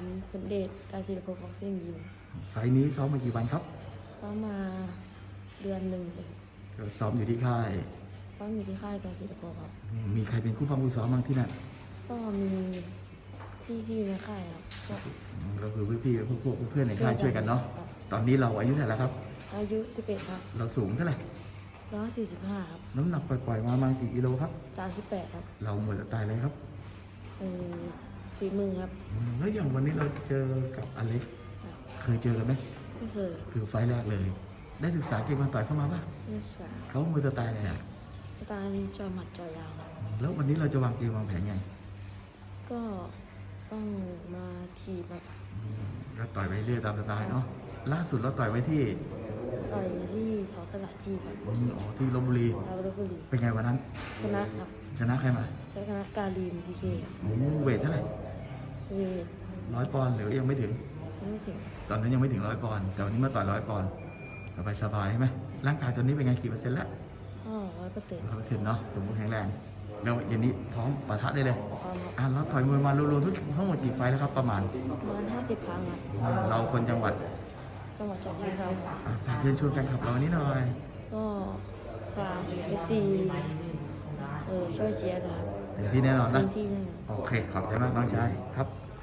ผมเป็นเดชการศิลปภพบ็อกซิ่งยิมไฟล์นี้ซ้อมมากี่วันครับก็มาเดือนหนึ่งก็ซ้อมอยู่ที่ค่ายก็อยู่ที่ค่ายการศิลปภพครับมีใครเป็นคู่ฟังคู่ซ้อมบ้างที่นั่นก็มีพี่ๆในค่ายครับก็อืมก็คือพี่ๆพวกพวกเพื่อนในค่ายช่วยกันเนาะครับตอนนี้เราอายุเท่าไหร่แล้วครับ อายุ 11 ครับเราสูงเท่าไหร่145 ครับน้ำหนักปล่อยๆมาประมาณกี่กิโลครับ 38 ครับ เราหมดตายเลยครับ เออ ฝีมือครับอืมแล้วอย่างวันนี้เราเจอกับอเล็กครับเคยเจอกันไหมไม่เคยคือไฟล์แรกเลย ได้ศึกษาเกมการต่อยเข้ามาป่ะไม่ศึกษาเขามือสไตล์อะไรอะสไตล์จอยหมัดจอยยาวครับแล้ววันนี้เราจะวางเกมวางแผนไงก็ต้องมาทีบแบบอืมก็ต่อยไปเรื่อยตามสไตล์เนาะล่าสุดเราต่อยไว้ที่ต่อยที่สอสละทีครับอืมอ๋อที่ลบบุรีลาวลพบุรีเป็นไงวันนั้นชนะครับชนะใครมาและคณะการีมพีเคโอ้โหเวทเท่าไหร่เวท ร้อยปอนด์หรือยังไม่ถึงยังไม่ถึง ตอนนั้นยังไม่ถึงร้อยปอนด์แต่วันนี้มาต่อยร้อยปอนด์สบายสบายๆใช่ไหมร่างกายตอนนี้เป็นไงกี่เปอร์เซ็นต์แล้วก็ร้อยเปอร์เซ็นต์ร้อยเปอร์เซ็นต์เนาะสมบูรณ์แข็งแรงแล้วเย็นนี้พร้อมปะทะได้เลยความอะเราต่อยมวยมารวมๆทุกทั้งหมดกี่ไฟล์แล้วครับประมาณประมาณห้าสิบครั้งครับอ่าเราคนจังหวัดจังหวัดฉะเชิงเทราครับอะฝากเชิญชวนแฟนคลับเราวันนี้หน่อย ก็ฝากเอฟซีเออช่วยเชียร์นะครับ เต็มที่แน่นอนเต็นะมที่แน่นอนโอเค ขอบใจมากน้องชายครับ